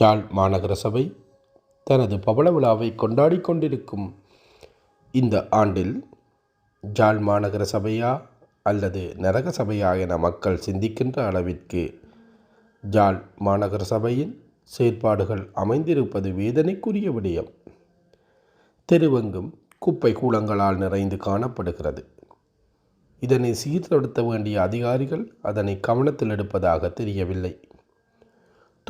யாழ் மாநகர சபை தனது பவள விழாவை கொண்டாடி கொண்டிருக்கும் இந்த ஆண்டில் யாழ் மாநகர சபையா அல்லது நரக சபையா என மக்கள் சிந்திக்கின்ற அளவிற்கு யாழ் மாநகர சபையின் செயற்பாடுகள் அமைந்திருப்பது வேதனைக்குரிய விடயம். தெருவெங்கும் குப்பை கூலங்களால் நிறைந்து காணப்படுகிறது. இதனை சீர்திருத்த வேண்டிய அதிகாரிகள் அதனை கவனத்தில் எடுப்பதாக தெரியவில்லை.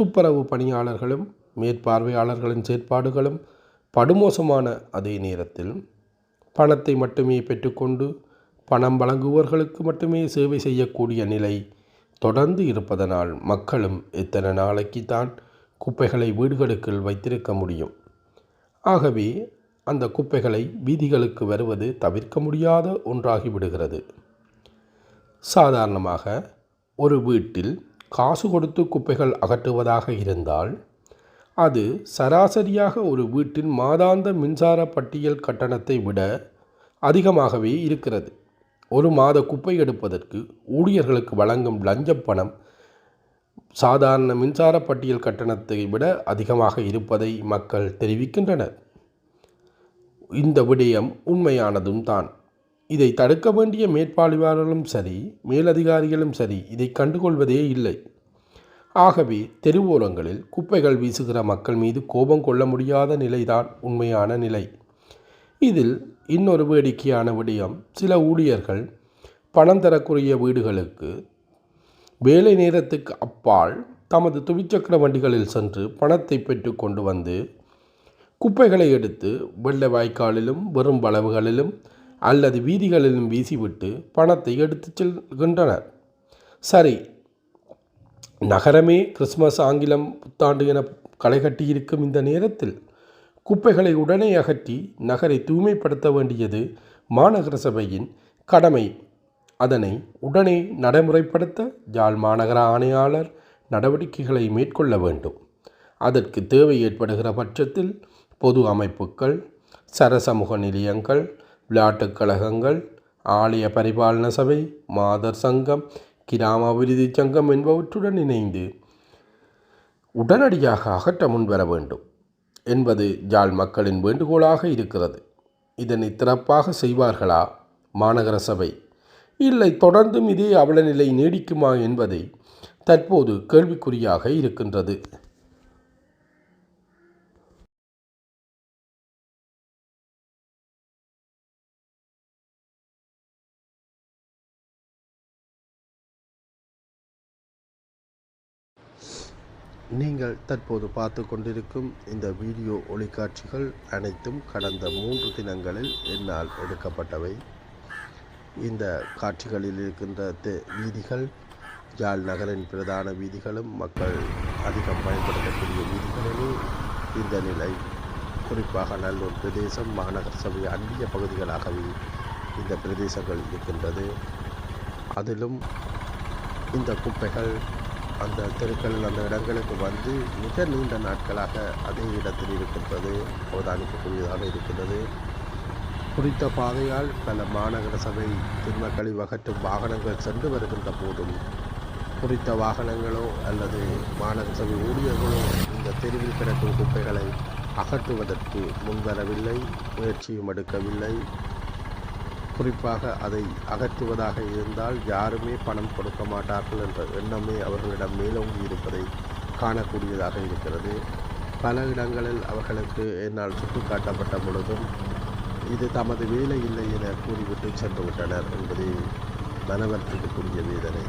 துப்புரவு பணியாளர்களும் மேற்பார்வையாளர்களின் செயற்பாடுகளும் படுமோசமான அதே நேரத்தில் பணத்தை மட்டுமே பெற்றுக்கொண்டு பணம் வழங்குவோர்களுக்கு மட்டுமே சேவை செய்யக்கூடிய நிலை தொடர்ந்து இருப்பதனால் மக்களும் எத்தனை நாளைக்கு தான் குப்பைகளை வீடுகளுக்குள் வைத்திருக்க முடியும்? ஆகவே அந்த குப்பைகளை வீதிகளுக்கு வருவது தவிர்க்க முடியாத ஒன்றாகிவிடுகிறது. சாதாரணமாக ஒரு வீட்டில் காசு கொடுத்து குப்பைகள் அகற்றுவதாக இருந்தால் அது சராசரியாக ஒரு வீட்டின் மாதாந்த மின்சார பட்டியல் கட்டணத்தை விட அதிகமாகவே இருக்கிறது. ஒரு மாத குப்பை எடுப்பதற்கு ஊழியர்களுக்கு வழங்கும் லஞ்ச பணம் சாதாரண மின்சார பட்டியல் கட்டணத்தை விட அதிகமாக இருப்பதை மக்கள் தெரிவிக்கின்றனர். இந்த விடயம் உண்மையானதும் தான். இதை தடுக்க வேண்டிய மேற்பார்வையாளர்களும் சரி மேலதிகாரிகளும் சரி இதை கண்டுகொள்வதே இல்லை. ஆகவே தெருவோரங்களில் குப்பைகள் வீசுகிற மக்கள் மீது கோபம் கொள்ள முடியாத நிலைதான் உண்மையான நிலை. இதில் இன்னொரு வேடிக்கையான விடயம் சில ஊழியர்கள் பணம் தரக்கூடிய வீடுகளுக்கு வேலை நேரத்துக்கு அப்பால் தமது துவிச்சக்கர வண்டிகளில் சென்று பணத்தை பெற்று கொண்டு வந்து குப்பைகளை எடுத்து வெள்ளை வாய்க்காலிலும் வெறும் வளவுகளிலும் அல்லது வீதிகளிலும் வீசிவிட்டு பணத்தை எடுத்துச் செல்கின்றனர். சரி நகரமே கிறிஸ்மஸ் ஆங்கிலம் புத்தாண்டு என களை கட்டியிருக்கும் இந்த நேரத்தில் குப்பைகளை உடனே அகற்றி நகரை தூய்மைப்படுத்த வேண்டியது மாநகர சபையின் கடமை. அதனை உடனே நடைமுறைப்படுத்த யாழ் மாநகர ஆணையாளர் நடவடிக்கைகளை மேற்கொள்ள வேண்டும். அதற்கு தேவை ஏற்படுகிற பட்சத்தில் பொது அமைப்புகள் சரசமூக நிலையங்கள் விளையாட்டுக் கழகங்கள் ஆலய பரிபாலன சபை மாதர் சங்கம் கிராம அபிவிருத்தி சங்கம் என்பவற்றுடன் இணைந்து உடனடியாக அகற்ற முன்வர வேண்டும். என்பது ஜாழ் மக்களின் வேண்டுகோளாக இருக்கிறது. இதனை சிறப்பாக செய்வார்களா? மாநகர சபை. இல்லை தொடர்ந்தும் இதே அவலநிலை நீடிக்குமா என்பதை தற்போது கேள்விக்குறியாக இருக்கின்றது. நீங்கள் தற்போது பார்த்து கொண்டிருக்கும் இந்த வீடியோ ஒளிக்காட்சிகள் அனைத்தும் கடந்த மூன்று தினங்களில் என்னால் எடுக்கப்பட்டவை. இந்த காட்சிகளில் இருக்கின்ற தெ- வீதிகள் யாழ் நகரின் பிரதான வீதிகளும் மக்கள் அதிகம் பயன்படுத்தக்கூடிய வீதிகளிலும் இந்த நிலை. குறிப்பாக நல்லூர் பிரதேசம் மாநகர சபை அண்டிய பகுதிகளாகவே இந்த பிரதேசங்கள் இருக்கின்றது. அதிலும் இந்த குப்பைகள் அந்த தெருக்கள் அந்த இடங்களுக்கு வந்து மிக நீண்ட நாட்களாக அதே இடத்தில் இருக்கின்றது. அவதானிக்கக்கூடியதாக இருக்கின்றது. குறித்த பாதையால் பல மாநகர சபை திண்ம கழிவகற்றும் வாகனங்கள் சென்று வருகின்ற போதும் குறித்த வாகனங்களோ அல்லது மாநகர சபை ஊழியர்களோ இந்த தெருவில் கிடக்கும் குப்பைகளை அகற்றுவதற்கு முன்வரவில்லை முயற்சியும் எடுக்கவில்லை. குறிப்பாக அதை அகற்றுவதாக இருந்தால் யாருமே பணம் கொடுக்க மாட்டார்கள் என்ற எண்ணமே அவர்களிடம் மேலோங்கி இருப்பதை காணக்கூடியதாக இருக்கிறது. பல இடங்களில் அவர்களுக்கு என்னால் சுட்டிக்காட்டப்பட்ட பொழுதும் இது தமது வேலை இல்லை என கூறிவிட்டு சென்று விட்டனர் என்பதே மனவர்த்திற்குரிய வேதனை.